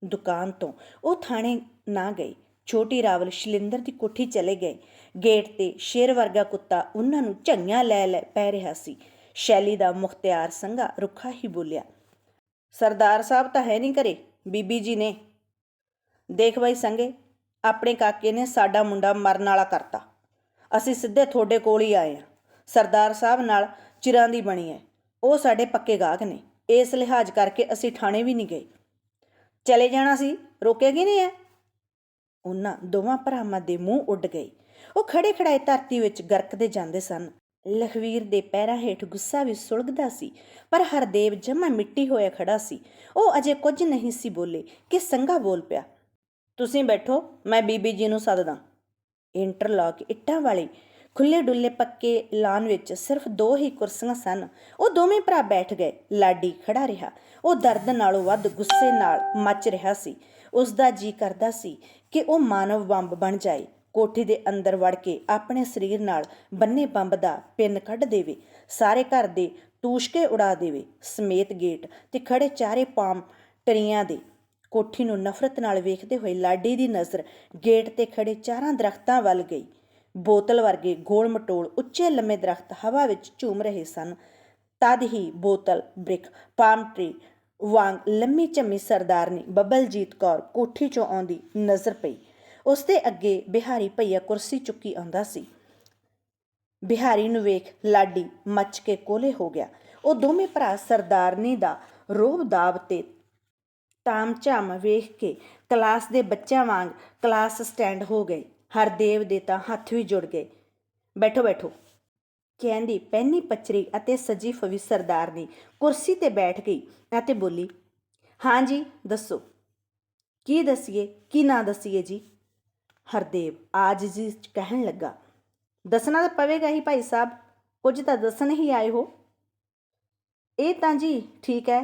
ਦੁਕਾਨ ਤੋਂ ਉਹ ਥਾਣੇ ਨਾ ਗਈ। ਛੋਟੀ ਰਾਵਲ ਸ਼ਿਲਿੰਦਰ ਦੀ ਕੋਠੀ ਚਲੇ ਗਏ। ਗੇਟ ਤੇ ਸ਼ੇਰ ਵਰਗਾ ਕੁੱਤਾ ਉਹਨਾਂ ਨੂੰ ਝੰਗੀਆਂ ਲੈ ਲੈ ਪੈ ਰਿਹਾ ਸੀ। ਸ਼ੈਲੀ ਦਾ ਮੁਖਤਿਆਰ ਸੰਘਾ ਰੁੱਖਾ ਹੀ ਬੋਲਿਆ, ਸਰਦਾਰ ਸਾਹਿਬ ਤਾਂ ਹੈ ਨਹੀਂ ਘਰੇ, ਬੀਬੀ ਜੀ ਨੇ। ਦੇਖ ਬਾਈ ਸੰਗੇ ਆਪਣੇ ਕਾਕੇ ਨੇ ਸਾਡਾ ਮੁੰਡਾ ਮਰਨ ਵਾਲਾ ਕਰਤਾ। ਅਸੀਂ ਸਿੱਧੇ ਤੁਹਾਡੇ ਕੋਲ ਹੀ ਆਏ ਆ ਸਰਦਾਰ ਸਾਹਿਬ ਨਾਲ ਚਿਰਾਂ ਦੀ ਬਣੀ ਹੈ। ਉਹ ਸਾਡੇ ਪੱਕੇ ਗਾਹਕ ਨੇ। ਇਸ ਲਿਹਾਜ਼ ਕਰਕੇ ਅਸੀਂ ਥਾਣੇ ਵੀ ਨਹੀਂ ਗਏ। ਚਲੇ ਜਾਣਾ ਸੀ। ਰੋਕਿਆ ਕਿ ਨਹੀਂ ਹੈ? ਉਹਨਾਂ ਦੋਵਾਂ ਭਰਾਵਾਂ ਦੇ ਮੂੰਹ ਉੱਡ ਗਏ। ਉਹ ਖੜੇ ਖੜਾਏ ਧਰਤੀ ਵਿੱਚ ਗਰਕਦੇ ਜਾਂਦੇ ਸਨ। ਲਖਵੀਰ ਦੇ ਪੈਰਾਂ ਹੇਠ ਗੁੱਸਾ ਵੀ ਸੁਲਗਦਾ ਸੀ, ਪਰ ਹਰਦੇਵ ਜਮਾ ਮਿੱਟੀ ਹੋਇਆ ਖੜਾ ਸੀ। ਉਹ ਅਜੇ ਕੁਝ ਨਹੀਂ ਸੀ ਬੋਲੇ, ਕਿ ਸੰਗਾ ਬੋਲ ਪਿਆ। ਤੁਸੀਂ ਬੈਠੋ, ਮੈਂ ਬੀਬੀ ਜੀ ਨੂੰ ਸੱਦਦਾ। ਇੰਟਰਲੌਕ ਇੱਟਾਂ ਵਾਲੇ ਖੁੱਲੇ ਡੁੱਲੇ ਪੱਕੇ ਲਾਨ ਵਿੱਚ ਸਿਰਫ ਦੋ ਹੀ ਕੁਰਸੀਆਂ ਸਨ। ਉਹ ਦੋਵੇਂ ਭਰਾ ਬੈਠ ਗਏ। ਲਾਡੀ ਖੜਾ ਰਿਹਾ। ਉਹ ਦਰਦ ਨਾਲੋਂ ਵੱਧ ਗੁੱਸੇ ਨਾਲ ਮੱਚ ਰਿਹਾ ਸੀ। ਉਸ ਦਾ ਜੀ ਕਰਦਾ ਸੀ ਕਿ ਉਹ ਮਾਨਵ ਬੰਬ ਬਣ ਜਾਏ। ਕੋਠੀ ਦੇ ਅੰਦਰ ਵੜ ਕੇ ਆਪਣੇ ਸਰੀਰ ਨਾਲ ਬੰਨੇ ਬੰਬ ਦਾ ਪਿੰਨ ਕੱਢ ਦੇਵੇ। ਸਾਰੇ ਘਰ ਦੇ ਤੂਸ਼ਕੇ ਉਡਾ ਦੇਵੇ। ਸਮੇਤ ਗੇਟ ਤੇ ਖੜੇ ਚਾਰੇ ਪਾਮ ਟਰੀਆਂ ਦੇ ਕੋਠੀ ਨੂੰ ਨਫ਼ਰਤ ਨਾਲ ਵੇਖਦੇ ਹੋਏ ਲਾਡੀ ਦੀ ਨਜ਼ਰ ਗੇਟ ਤੇ ਖੜੇ ਚਾਰਾਂ ਦਰਖਤਾਂ ਵੱਲ ਗਈ। ਬੋਤਲ ਵਰਗੇ ਗੋਲ ਮਟੋਲ ਉੱਚੇ ਲੰਮੇ ਦਰਖਤ ਹਵਾ ਵਿੱਚ ਝੂਮ ਰਹੇ ਸਨ। ਤਦ ਹੀ ਬੋਤਲ, ਬ੍ਰਿਕ, ਪਾਮ ਟਰੀ ਵਾਂਗ ਲੰਮੀ ਝੰਮੀ ਸਰਦਾਰਨੀ ਬਬਲਜੀਤ ਕੌਰ ਕੋਠੀ ਚੋਂ ਆਉਂਦੀ ਨਜ਼ਰ ਪਈ। ਉਸ ਦੇ ਅੱਗੇ ਬਿਹਾਰੀ ਭਈਆ ਕੁਰਸੀ ਚੁੱਕੀ ਆਉਂਦਾ ਸੀ। ਬਿਹਾਰੀ ਨੂੰ ਵੇਖ ਲਾਡੀ ਮੱਚ ਕੇ ਕੋਲੇ ਹੋ ਗਿਆ। ਉਹ ਦੋਵੇਂ ਭਰਾ ਸਰਦਾਰਨੀ ਦਾ ਰੋਬ ਦਾਬ ਤੇ ਤਾਮ ਝਾਮ ਵੇਖ ਕੇ ਕਲਾਸ ਦੇ ਬੱਚਿਆਂ ਵਾਂਗ ਕਲਾਸ ਸਟੈਂਡ ਹੋ ਗਈ ਹਰਦੇਵ ਦੇ ਤਾਂ ਹੱਥ ਵੀ ਜੁੜ ਗਏ। ਬੈਠੋ ਬੈਠੋ। ਕਹਿੰਦੀ ਪਹਿਨੀ ਪਚਰੀ ਅਤੇ ਸਜੀ ਫਵੀ ਸਰਦਾਰ ਸਰਦਾਰਨੀ ਕੁਰਸੀ ਤੇ ਬੈਠ ਗਈ ਅਤੇ ਬੋਲੀ, ਹਾਂ ਜੀ, ਦੱਸੋ। ਕੀ ਦਸੀਏ, ਕੀ ਨਾ ਦਸੀਏ ਜੀ? ਹਰਦੇਵ ਆਜ ਜੀ ਕਹਿਣ ਲੱਗਾ, ਦੱਸਣਾ ਤਾਂ ਪਵੇਗਾ ਹੀ ਭਾਈ ਸਾਹਿਬ, ਕੁਝ ਤਾਂ ਦੱਸਣ ਹੀ ਆਏ ਹੋ। ਇਹ ਤਾਂ ਜੀ ਠੀਕ ਹੈ,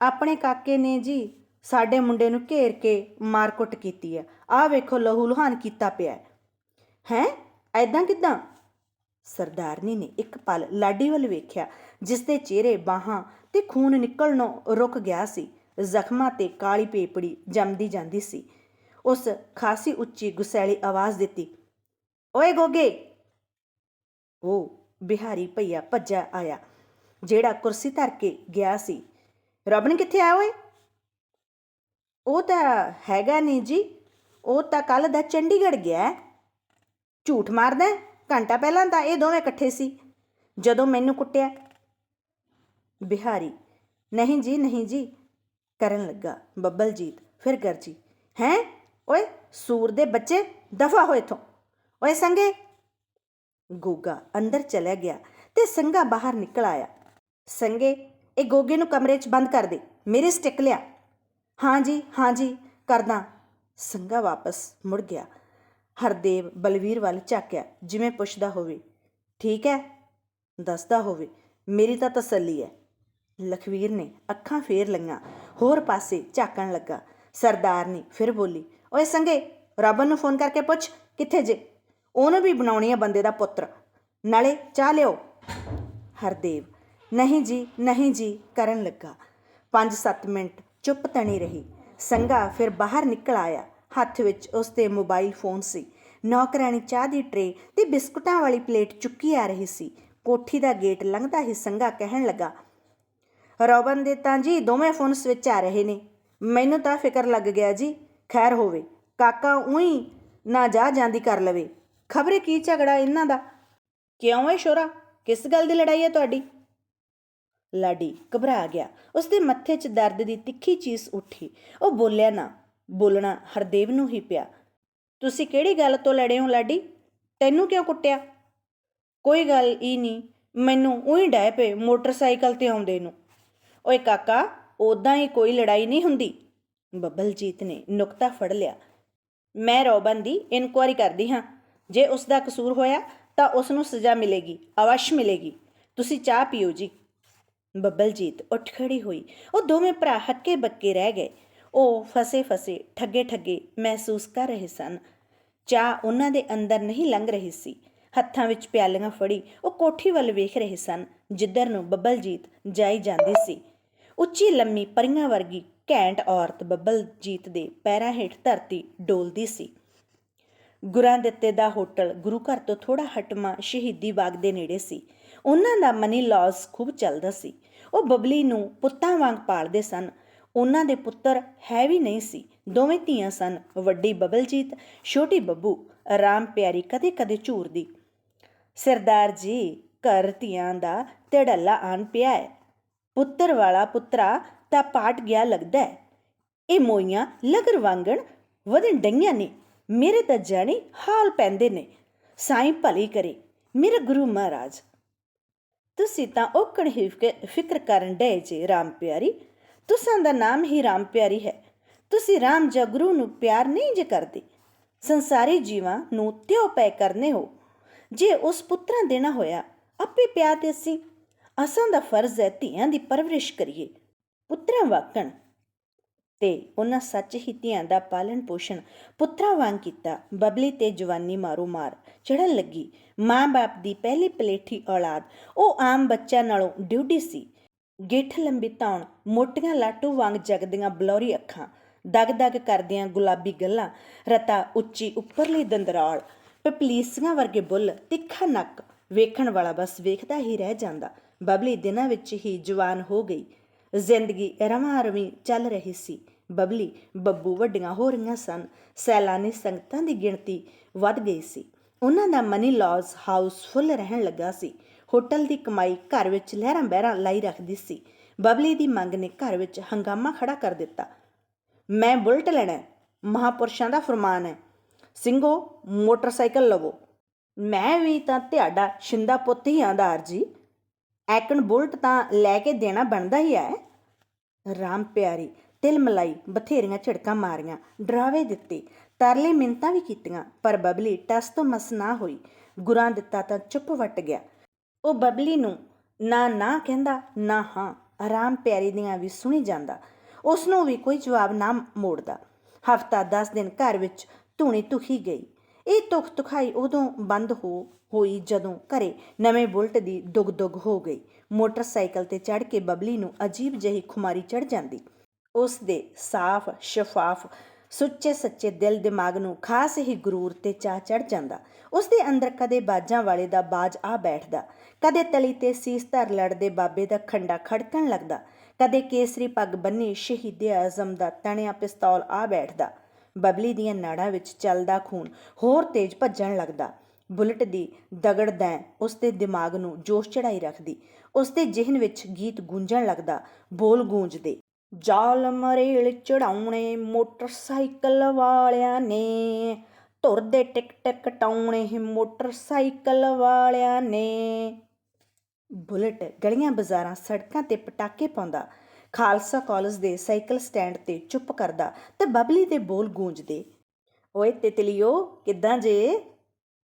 ਆਪਣੇ ਕਾਕੇ ਨੇ ਜੀ ਸਾਡੇ ਮੁੰਡੇ ਨੂੰ ਘੇਰ ਕੇ ਮਾਰਕੁੱਟ ਕੀਤੀ ਹੈ। ਆਹ ਵੇਖੋ ਲਹੂ ਲੁਹਾਨ ਕੀਤਾ ਪਿਆ ਹੈ। ਹੈ? ਐਦਾਂ ਕਿਦਾਂ? ਸਰਦਾਰਨੀ ਨੇ ਇੱਕ ਪਲ ਲਾਡੀ ਵੱਲ ਵੇਖਿਆ, ਜਿਸ ਦੇ ਚਿਹਰੇ ਬਾਹਾਂ ਤੇ ਖੂਨ ਨਿਕਲਣੋਂ ਰੁਕ ਗਿਆ ਸੀ। ਜ਼ਖਮਾਂ ਤੇ ਕਾਲੀ ਪੇਪੜੀ ਜੰਮਦੀ ਜਾਂਦੀ ਸੀ। ਉਸ ਖਾਸੀ ਉੱਚੀ ਗੁਸੈਲੀ ਆਵਾਜ਼ ਦਿੱਤੀ, ਓਏ ਗੋਗੇ! ਉਹ ਬਿਹਾਰੀ ਭਈਆ ਭੱਜਾ ਆਇਆ, ਜਿਹੜਾ ਕੁਰਸੀ ਧਰ ਕੇ ਗਿਆ ਸੀ। ਰਬਨ ਕਿੱਥੇ ਆਇਆ ਓਏ? ਉਹ ਤਾਂ ਹੈਗਾ ਨਹੀਂ ਜੀ। ਉਹ ਤਾਂ ਕੱਲ ਦਾ ਚੰਡੀਗੜ੍ਹ ਗਿਆ ਝੂਠ ਮਾਰਦਾ ਘੰਟਾ ਪਹਿਲਾਂ ਤਾਂ ਇਹ ਦੋਵੇਂ ਇਕੱਠੇ ਸੀ। ਜਦੋਂ ਮੈਨੂੰ ਕੁੱਟਿਆ। ਬਿਹਾਰੀ, ਨਹੀਂ ਜੀ ਨਹੀਂ ਜੀ। ਕਰਨ ਲੱਗਾ। ਬੱਬਲਜੀਤ, ਫਿਰ ਗਰਜੀ। ਹੈ? ਓਏ, ਸੂਰ ਦੇ ਬੱਚੇ ਦਫਾ ਹੋਏ ਤੋਂ ਓਏ ਸੰਗੇ। ਗੋਗਾ ਅੰਦਰ ਚਲਾ ਗਿਆ ਤੇ ਸੰਗਾ ਬਾਹਰ ਨਿਕਲ ਆਇਆ। ਸੰਗੇ, ਇਹ ਗੋਗੇ ਨੂੰ ਕਮਰੇ 'ਚ ਬੰਦ ਕਰ ਦੇ। ਮੇਰੇ ਸਟਿਕ ਲਿਆ। ਹਾਂ ਜੀ ਹਾਂ ਜੀ ਕਰਦਾ। ਸੰਗਾ ਵਾਪਸ ਮੁੜ ਗਿਆ। ਹਰਦੇਵ ਬਲਵੀਰ ਵੱਲ ਝਾਕਿਆ, ਜਿਵੇਂ ਪੁੱਛਦਾ ਹੋਵੇ। ਠੀਕ ਹੈ ਦੱਸਦਾ ਹੋਵੇ। ਮੇਰੀ ਤਾਂ ਤਸੱਲੀ ਹੈ ਲਖਵੀਰ ਨੇ ਅੱਖਾਂ ਫੇਰ ਲਈਆਂ। ਹੋਰ ਪਾਸੇ ਝਾਕਣ ਲੱਗਾ। ਸਰਦਾਰ ਨੇ ਫਿਰ ਬੋਲੀ, ਓਏ ਸੰਗੇ ਰਬਨ ਨੂੰ ਫੋਨ ਕਰਕੇ ਪੁੱਛ, ਕਿੱਥੇ ਜੇ? ਉਹਨੂੰ ਵੀ ਬਣਾਉਣੀ ਹੈ ਬੰਦੇ ਦਾ ਪੁੱਤਰ। ਨਾਲੇ ਚਾਹ ਲਿਓ ਹਰਦੇਵ, ਨਹੀਂ ਜੀ ਨਹੀਂ ਜੀ, ਕਰਨ ਲੱਗਾ। 5-7 ਮਿੰਟ ਚੁੱਪ ਤਣੀ ਰਹੀ। ਸੰਗਾ ਫਿਰ ਬਾਹਰ ਨਿਕਲ ਆਇਆ। ਹੱਥ ਵਿੱਚ ਉਸ ਦੇ ਮੋਬਾਈਲ ਫੋਨ ਸੀ। ਨੌਕਰਾਨੀ ਚਾਹ ਦੀ ਟਰੇ ਤੇ ਬਿਸਕੁਟਾਂ ਵਾਲੀ ਪਲੇਟ ਚੁੱਕੀ ਆ ਰਹੀ ਸੀ। ਕੋਠੀ ਦਾ ਗੇਟ ਲੰਘਦਾ ਹੀ ਸੰਗਾ ਕਹਿਣ ਲੱਗਾ, ਰੋਬਨ ਦੇ ਤਾਂ ਜੀ ਦੋਵੇਂ ਫੋਨ ਸਵਿਚ ਆ ਰਹੇ ਨੇ। ਮੈਨੂੰ ਤਾਂ ਫਿਕਰ ਲੱਗ ਗਿਆ ਜੀ। ਖੈਰ ਹੋਵੇ, ਕਾਕਾ ਉਹੀ ਨਾ ਜਾ ਜਾਂਦੀ ਕਰ ਲਵੇ। ਖਬਰੇ ਕੀ ਝਗੜਾ ਇਹਨਾਂ ਦਾ? ਕਿਉਂ ਏ ਸ਼ੋਰਾ? ਕਿਸ ਗੱਲ ਦੀ ਲੜਾਈ ਹੈ ਤੁਹਾਡੀ? ਲਾਡੀ ਘਬਰਾ ਗਿਆ। ਉਸਦੇ ਮੱਥੇ 'ਚ ਦਰਦ ਦੀ ਤਿੱਖੀ ਚੀਸ ਉੱਠੀ। ਉਹ ਬੋਲਿਆ, ਨਾ, ਬੋਲਣਾ ਹਰਦੇਵ ਨੂੰ ਹੀ ਪਿਆ। ਤੁਸੀਂ ਕਿਹੜੀ ਗੱਲ ਤੋਂ ਲੜੇ ਹੋ ਲਾਡੀ? ਤੈਨੂੰ ਕਿਉਂ ਕੁੱਟਿਆ? ਕੋਈ ਗੱਲ ਹੀ ਨਹੀਂ। ਮੈਨੂੰ ਉਹੀ ਡੈ ਪਏ ਮੋਟਰਸਾਈਕਲ ਤੇ ਆਉਂਦੇ ਨੂੰ। ਓਏ ਕਾਕਾ ਉਦਾਂ ਹੀ ਕੋਈ ਲੜਾਈ ਨਹੀਂ ਹੁੰਦੀ। ਬੱਬਲਜੀਤ ਨੇ ਨੁਕਤਾ ਫੜ ਲਿਆ। ਮੈਂ ਰੋਬਨ ਦੀ ਇਨਕੁਆਇਰੀ ਕਰਦੀ ਹਾਂ। ਜੇ ਉਸ ਦਾ ਕਸੂਰ ਹੋਇਆ ਤਾਂ ਉਸ ਨੂੰ ਸਜ਼ਾ ਮਿਲੇਗੀ, ਅਵਸ਼ ਮਿਲੇਗੀ। ਤੁਸੀਂ ਚਾਹ ਪੀਓ ਜੀ। ਬੱਬਲਜੀਤ ਉੱਠ ਖੜੀ ਹੋਈ। ਉਹ ਦੋਵੇਂ ਭਰਾ ਹੱਕੇ ਬੱਕੇ ਰਹਿ ਗਏ। ਉਹ ਫਸੇ ਫਸੇ, ਠੱਗੇ ਠੱਗੇ ਮਹਿਸੂਸ ਕਰ ਰਹੇ ਸਨ। ਚਾਹ ਉਹਨਾਂ ਦੇ ਅੰਦਰ ਨਹੀਂ ਲੰਘ ਰਹੀ ਸੀ। ਹੱਥਾਂ ਵਿੱਚ ਪਿਆਲੀਆਂ ਫੜੀ, ਉਹ ਕੋਠੀ ਵੱਲ ਵੇਖ ਰਹੇ ਸਨ, ਜਿੱਧਰ ਨੂੰ ਬੱਬਲਜੀਤ ਜਾਈ ਜਾਂਦੀ ਸੀ। ਉੱਚੀ ਲੰਮੀ ਪਰੀਆਂ ਵਰਗੀ ਘੈਂਟ ਔਰਤ ਬੱਬਲਜੀਤ ਦੇ ਪੈਰਾਂ ਹੇਠ ਧਰਤੀ ਡੋਲਦੀ ਸੀ। ਗੁਰਾਂ ਦਿੱਤੇ ਦਾ ਹੋਟਲ ਗੁਰੂ ਘਰ ਤੋਂ ਥੋੜਾ ਹਟਮਾ ਸ਼ਹੀਦੀ ਬਾਗ ਦੇ ਨੇੜੇ ਸੀ। ਉਹਨਾਂ ਦਾ ਮਨੀ ਲਾਸ ਖੂਬ ਚੱਲਦਾ ਸੀ। ਉਹ ਬਬਲੀ ਨੂੰ ਪੁੱਤਾਂ ਵਾਂਗ ਪਾਲਦੇ ਸਨ। ਉਹਨਾਂ ਦੇ ਪੁੱਤਰ ਹੈ ਵੀ ਨਹੀਂ ਸੀ। ਦੋਵੇਂ ਧੀਆਂ ਸਨ। ਵੱਡੀ ਬਬਲਜੀਤ, ਛੋਟੀ ਬੱਬੂ, ਆਰਾਮ ਪਿਆਰੀ ਕਦੇ ਕਦੇ ਝੂਰਦੀ। ਸਰਦਾਰ ਜੀ, ਘਰ ਧੀਆਂ ਦਾ ਧੜੱਲਾ ਆਣ ਪਿਆ ਹੈ। ਪੁੱਤਰ ਵਾਲਾ ਪੁੱਤਰਾ ਤਾਂ ਪਾਟ ਗਿਆ ਲੱਗਦਾ ਹੈ। ਇਹ ਮੋਈਆਂ ਲਗਰ ਵਾਂਗਣ ਵਧਣ ਡਈਆਂ ਨੇ। ਮੇਰੇ ਤਾਂ ਜਾਣੀ ਹਾਲ ਪੈਂਦੇ ਨੇ। ਸਾਈਂ ਭਲੀ ਕਰੇ। ਮੇਰਾ ਗੁਰੂ ਮਹਾਰਾਜ ਤੁਸੀਂ ਤਾਂ ਔਕਣ ਹੀ ਫਿਕਰ ਕਰਨ ਡੇ ਜੇ, ਰਾਮ ਪਿਆਰੀ। ਤੁਸਾਂ ਦਾ ਨਾਮ ਹੀ ਰਾਮ ਪਿਆਰੀ ਹੈ। ਤੁਸੀਂ ਰਾਮ ਜਾਂ ਗੁਰੂ ਨੂੰ ਪਿਆਰ ਨਹੀਂ ਜੇ ਕਰਦੇ। ਸੰਸਾਰੀ ਜੀਵਾਂ ਨੂੰ ਤਿਉ ਪੈ ਕਰਨੇ ਹੋ। ਜੇ ਉਸ ਪੁੱਤਰਾਂ ਦੇਣਾ ਹੋਇਆ, ਆਪੇ ਪਿਆ ਤੇ ਸੀ ਅਸਾਂ ਦਾ ਫਰਜ਼ ਹੈ ਧੀਆਂ ਦੀ ਪਰਵਰਿਸ਼ ਕਰੀਏ। ਪੁੱਤਰਾਂ ਵਾਕਣ। ਤੇ ਉਹਨਾਂ ਸੱਚ ਹੀ ਧੀਆਂ ਦਾ ਪਾਲਣ ਪੋਸ਼ਣ ਪੁੱਤਰਾਂ ਵਾਂਗ ਕੀਤਾ। ਬਬਲੀ ਤੇ ਜਵਾਨੀ ਮਾਰੋ ਮਾਰ ਚੜਨ ਲੱਗੀ। ਮਾਂ-ਬਾਪ ਦੀ ਪਹਿਲੀ ਪਲੇਠੀ ਔਲਾਦ। ਉਹ ਆਮ ਬੱਚਿਆਂ ਨਾਲੋਂ ਡਿਊਟੀ ਸੀ। ਗਿੱਠ ਲੰਬੀ ਧੌਣ, ਮੋਟੀਆਂ ਲਾਟੂ ਵਾਂਗ ਜਗਦੀਆਂ ਬਲੌਰੀ ਅੱਖਾਂ, ਦਗ-ਦਗ ਕਰਦੀਆਂ ਗੁਲਾਬੀ ਗੱਲਾਂ, ਰਤਾ ਉੱਚੀ ਉੱਪਰਲੀ ਦੰਦਰਾਲ, ਪਪਲੀਸੀਆਂ ਵਰਗੇ ਬੁੱਲ, ਤਿੱਖਾ ਨੱਕ, ਵੇਖਣ ਵਾਲਾ ਬਸ ਵੇਖਦਾ ਹੀ ਰਹਿ ਜਾਂਦਾ। ਬਬਲੀ ਦਿਨਾਂ ਵਿੱਚ ਹੀ ਜਵਾਨ ਹੋ ਗਈ। ਜ਼ਿੰਦਗੀ ਰਵਾਂ ਰਵੀਂ ਚੱਲ ਰਹੀ ਸੀ। ਬਬਲੀ, ਬੱਬੂ ਵੱਡੀਆਂ ਹੋ ਰਹੀਆਂ ਸਨ। ਸੈਲਾਨੀ ਸੰਗਤਾਂ ਦੀ ਗਿਣਤੀ ਵੱਧ ਗਈ ਸੀ। ਉਹਨਾਂ ਦਾ ਮਨੀ ਲਾਜ਼ ਹਾਊਸਫੁੱਲ ਰਹਿਣ ਲੱਗਾ ਸੀ। ਹੋਟਲ ਦੀ ਕਮਾਈ ਘਰ ਵਿੱਚ ਲਹਿਰਾਂ ਬਹਿਰਾਂ ਲਾਈ ਰੱਖਦੀ ਸੀ। ਬਬਲੀ ਦੀ ਮੰਗ ਨੇ ਘਰ ਵਿੱਚ ਹੰਗਾਮਾ ਖੜਾ ਕਰ ਦਿੱਤਾ। ਮੈਂ ਬੁਲਟ ਲੈਣਾ ਹੈ। ਮਹਾਪੁਰਸ਼ਾਂ ਦਾ ਫਰਮਾਨ ਹੈ। ਸਿੰਘੋ, ਮੋਟਰਸਾਈਕਲ ਲਵੋ। ਮੈਂ ਵੀ ਤਾਂ ਤੁਹਾਡਾ ਸ਼ਿੰਦਾ ਪੁੱਤ ਹੀ ਆਂਦਾਰ ਜੀ। ਐਕਨ ਬੁਲਟ ਤਾਂ ਲੈ ਕੇ ਦੇਣਾ ਬਣਦਾ ਹੀ ਹੈ। ਰਾਮ ਪਿਆਰੀ, ਤਿਲ ਮਲਾਈ, ਬਥੇਰੀਆਂ ਝੜਕਾਂ ਮਾਰੀਆਂ, ਡਰਾਵੇ ਦਿੱਤੇ। ਤਰਲੇ ਮਿੰਤਾਂ ਵੀ ਕੀਤੀਆਂ, ਪਰ ਬਬਲੀ ਟਸ ਤੋਂ ਮਸ ਨਾ ਹੋਈ। ਗੁਰਾਂ ਦਿੱਤਾ ਤਾਂ ਚੁੱਪ ਵੱਟ ਗਿਆ। ਉਹ ਬਬਲੀ ਨੂੰ ਨਾ ਨਾ ਕਹਿੰਦਾ, ਨਾ ਹਾਂ ਆਰਾਮ ਪਿਆਰੀ ਦੀਆਂ ਵੀ ਸੁਣੀ ਜਾਂਦਾ। ਉਸ ਨੂੰ ਵੀ ਕੋਈ ਜਵਾਬ ਨਾ ਮੋੜਦਾ। ਹਫਤਾ 10 ਦਿਨ ਘਰ ਵਿੱਚ ਧੂਣੀ ਤੁਖੀ ਗਈ। ਇਹ ਤੁਖ ਤੁਖਾਈ ਉਦੋਂ ਬੰਦ ਹੋ, ਹੋਈ ਜਦੋਂ ਘਰੇ ਨਵੇਂ ਬੁਲਟ ਦੀ ਦੁਗ ਦੁਗ ਹੋ ਗਈ। ਮੋਟਰਸਾਈਕਲ ਤੇ ਚੜ ਕੇ ਬਬਲੀ ਨੂੰ ਅਜੀਬ ਜਿਹੀ ਖੁਮਾਰੀ ਚੜ ਜਾਂਦੀ। ਉਸ ਦੇ ਸਾਫ਼, ਸ਼ਫਾਫ ਸੁੱਚੇ ਸੱਚੇ ਦਿਲ ਦਿਮਾਗ ਨੂੰ ਖਾਸ ਹੀ ਗਰੂਰ ਤੇ ਚਾਹ ਚੜ ਜਾਂਦਾ। ਉਸ ਦੇ ਅੰਦਰ ਕਦੇ ਬਾਜਾਂ ਵਾਲੇ ਦਾ ਬਾਜ ਆ ਬੈਠਦਾ, ਕਦੇ ਤਲੀ ਤੇ ਸੀਸ ਧਰ ਲੜਦੇ ਬਾਬੇ ਦਾ ਖੰਡਾ ਖੜਕਣ ਲੱਗਦਾ, ਕਦੇ ਕੇਸਰੀ ਪੱਗ ਬੰਨੀ ਸ਼ਹੀਦੇ ਆਜ਼ਮ ਦਾ ਤਣਿਆ ਪਿਸਤੌਲ ਆ ਬੈਠਦਾ। ਬਬਲੀ ਦੀਆਂ ਨਾੜਾਂ ਵਿੱਚ ਚੱਲਦਾ ਖੂਨ ਹੋਰ ਤੇਜ਼ ਭੱਜਣ ਲੱਗਦਾ। ਬੁਲਟ ਦੀ ਦਗੜਦੈਂ ਉਸ ਦੇ ਦਿਮਾਗ ਨੂੰ ਜੋਸ਼ ਚੜਾਈ ਰੱਖਦੀ। ਉਸ ਦੇ ਜ਼ਿਹਨ ਵਿੱਚ ਗੀਤ ਗੂੰਜਣ ਲੱਗਦਾ, ਬੋਲ ਗੂੰਜਦੇ। ਜਾਲ ਮਰੇਲ ਚੜਾਉਣੇ ਮੋਟਰਸਾਈਕਲ ਵਾਲਿਆਂ ਨੇ ਧੁਰ ਦੇ ਟਿਕਟ ਕਟਾਉਣੇ ਮੋਟਰਸਾਈਕਲ ਵਾਲਿਆਂ ਨੇ। ਬੁਲਟ ਗਲੀਆਂ ਬਾਜ਼ਾਰਾਂ, ਸੜਕਾਂ ਤੇ ਪਟਾਕੇ ਪਾਉਂਦਾ, ਖਾਲਸਾ ਕਾਲਜ ਦੇ ਸਾਈਕਲ ਸਟੈਂਡ ਤੇ ਚੁੱਪ ਕਰਦਾ ਤੇ ਬਬਲੀ ਦੇ ਬੋਲ ਗੂੰਜਦੇ। ਓਏ ਤਿਤਲੀਓ, ਕਿੱਦਾਂ ਜੇ?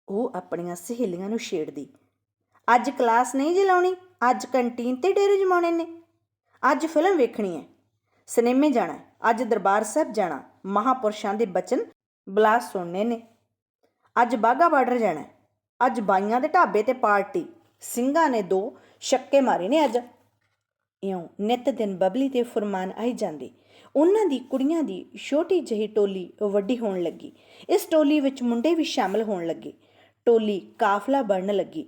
ਉਹ ਆਪਣੀਆਂ ਸਹੇਲੀਆਂ ਨੂੰ ਛੇੜਦੀ। ਅੱਜ ਕਲਾਸ ਨਹੀਂ ਜਲਾਉਣੀ ਅੱਜ ਕੰਟੀਨ ਤੇ ਡੇਰੇ ਜਮਾਉਣੇ ਨੇ। ਅੱਜ ਫਿਲਮ ਵੇਖਣੀ ਹੈ, ਸਿਨੇਮੇ ਜਾਣਾ ਅੱਜ ਦਰਬਾਰ ਸਾਹਿਬ ਜਾਣਾ, ਮਹਾਪੁਰਸ਼ਾਂ ਦੇ ਬਚਨ ਬਲਾਸ ਸੁਣਨੇ ਨੇ। ਅੱਜ ਬਾਗਾ ਬਾਰਡਰ ਜਾਣਾ ਅੱਜ ਬਾਈਆਂ ਦੇ ਢਾਬੇ ਤੇ ਪਾਰਟੀ, ਸਿੰਘਾਂ ਨੇ ਦੋ ਛੱਕੇ ਮਾਰੇ ਨੇ ਅੱਜ। ਇਉਂ ਨਿਤ ਦਿਨ ਬਬਲੀ ਤੇ ਫਰਮਾਨ ਆਈ ਜਾਂਦੇ। ਉਹਨਾਂ ਦੀ ਕੁੜੀਆਂ ਦੀ ਛੋਟੀ ਜਿਹੀ ਟੋਲੀ ਵੱਡੀ ਹੋਣ ਲੱਗੀ। ਇਸ ਟੋਲੀ ਵਿੱਚ ਮੁੰਡੇ ਵੀ ਸ਼ਾਮਲ ਹੋਣ ਲੱਗੇ। ਟੋਲੀ ਕਾਫਲਾ ਬਣਨ ਲੱਗੀ।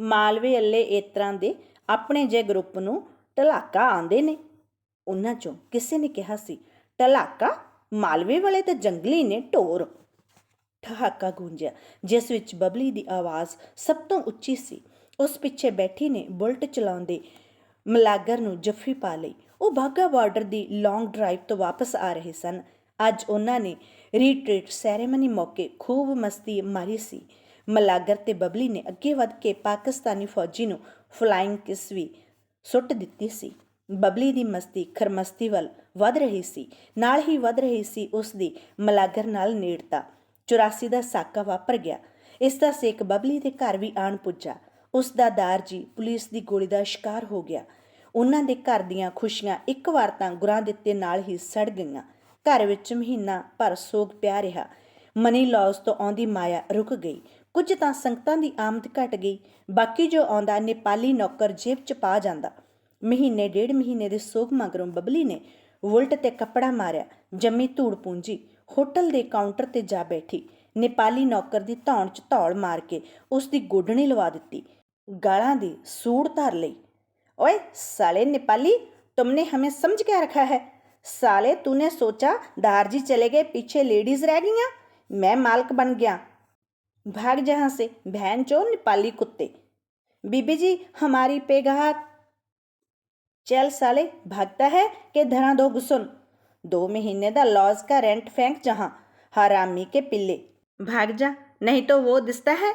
ਮਾਲਵੇ ਅੱਲੇ ਏਤਰਾਂ ਦੇ ਆਪਣੇ ਜੇ ਗਰੁੱਪ ਨੂੰ ਢਲਾਕਾ ਆਂਦੇ ਨੇ। ਉਹਨਾਂ ਚੋਂ ਕਿਸੇ ਨੇ ਕਿਹਾ ਸੀ, ਢਲਾਕਾ, ਮਾਲਵੇ ਵਾਲੇ ਤਾਂ ਜੰਗਲੀ ਨੇ ਢੋਰ। ਠਹਾਕਾ ਗੂੰਜਿਆ, ਜਿਸ ਵਿੱਚ ਬਬਲੀ ਦੀ ਆਵਾਜ਼ ਸਭ ਤੋਂ ਉੱਚੀ ਸੀ। ਉਸ ਪਿੱਛੇ ਬੈਠੀ ਨੇ ਬੁਲਟ ਚਲਾਉਂਦੇ ਮਲਾਗਰ ਨੂੰ ਜੱਫੀ ਪਾ ਲਈ। ਉਹ ਬਾਗਾ ਬਾਰਡਰ ਦੀ ਲੌਂਗ ਡਰਾਈਵ ਤੋਂ ਵਾਪਸ ਆ ਰਹੇ ਸਨ। ਅੱਜ ਉਹਨਾਂ ਨੇ ਰੀਟਰੀਟ ਸੈਰੇਮਨੀ ਮੌਕੇ ਖੂਬ ਮਸਤੀ ਮਾਰੀ ਸੀ। ਮਲਾਗਰ ਤੇ ਬਬਲੀ ਨੇ ਅੱਗੇ ਵੱਧ ਕੇ ਪਾਕਿਸਤਾਨੀ ਫੌਜੀ ਨੂੰ ਫਲਾਈਂਗ ਕਿਸ ਵੀ ਸੁੱਟ ਦਿੱਤੀ ਸੀ। ਬਬਲੀ ਦੀ ਮਸਤੀ ਖਰਮਸਤੀ ਵੱਲ ਵੱਧ ਰਹੀ ਸੀ। ਨਾਲ ਹੀ ਵੱਧ ਰਹੀ ਸੀ ਉਸ ਦੀ ਮਲਾਗਰ ਨਾਲ ਨੇੜਤਾ। 84 ਦਾ ਸਾਕਾ ਵਾਪਰ ਗਿਆ। ਇਸ ਦਾ ਸੇਕ ਬਬਲੀ ਦੇ ਘਰ ਵੀ ਆਣ ਪੁੱਜਾ। ਉਸ ਦਾ ਦਾਰ ਜੀ ਪੁਲਿਸ ਦੀ ਗੋਲੀ ਦਾ ਸ਼ਿਕਾਰ ਹੋ ਗਿਆ। ਉਹਨਾਂ ਦੇ ਘਰ ਦੀਆਂ ਖੁਸ਼ੀਆਂ ਇੱਕ ਵਾਰ ਤਾਂ ਗੁਰਾਂ ਦਿੱਤੇ ਨਾਲ ਹੀ ਸੜ ਗਈਆਂ। ਘਰ ਵਿੱਚ ਮਹੀਨਾ ਭਰ ਸੋਗ ਪਿਆ ਰਿਹਾ। ਮਨੀ ਲਾਸ ਤੋਂ ਆਉਂਦੀ ਮਾਇਆ ਰੁਕ ਗਈ। ਕੁਝ ਤਾਂ ਸੰਗਤਾਂ ਦੀ ਆਮਦ ਘਟ ਗਈ। ਬਾਕੀ ਜੋ ਆਉਂਦਾ, ਨੇਪਾਲੀ ਨੌਕਰ ਜੇਬ ਚ ਪਾ ਜਾਂਦਾ। ਮਹੀਨੇ, ਡੇਢ ਮਹੀਨੇ ਦੇ ਸੋਗ ਮਗਰੋਂ ਬਬਲੀ ਨੇ ਉਲਟ ਤੇ ਕੱਪੜਾ ਮਾਰਿਆ, ਜੰਮੀ ਧੂੜ ਪੂੰਜੀ। ਹੋਟਲ ਦੇ ਕਾਊਂਟਰ ਤੇ ਜਾ ਬੈਠੀ। ਨੇਪਾਲੀ ਨੌਕਰ ਦੀ ਧੌਣ ਚ ਧੌਲ ਮਾਰ ਕੇ ਉਸ ਦੀ ਗੋਡਣੀ ਲਵਾ ਦਿੱਤੀ। ਗਾਲਾਂ ਦੀ ਸੂੜ ਧਰ ਲਈ। ਓਏ, ਸਾਲੇ ਨੇਪਾਲੀ, ਤੁਮਨੇ ਹਮੇ ਸਮਝ ਕੇ ਰੱਖਿਆ ਹੈ? साले तूने सोचा दारजी चले गए पीछे लेडीज़ रह गईं मैं मालिक बन गया। भाग जहाँ से, बहन चो नेपाली कुत्ते। बीबी जी, हमारी पेगाहत चल साले, भागता है कि धरा दो गुसन दो महीने दा लॉज का रेंट फेंक जहाँ हरामी के पिल्ले। भाग जा, नहीं तो वो दिसता है।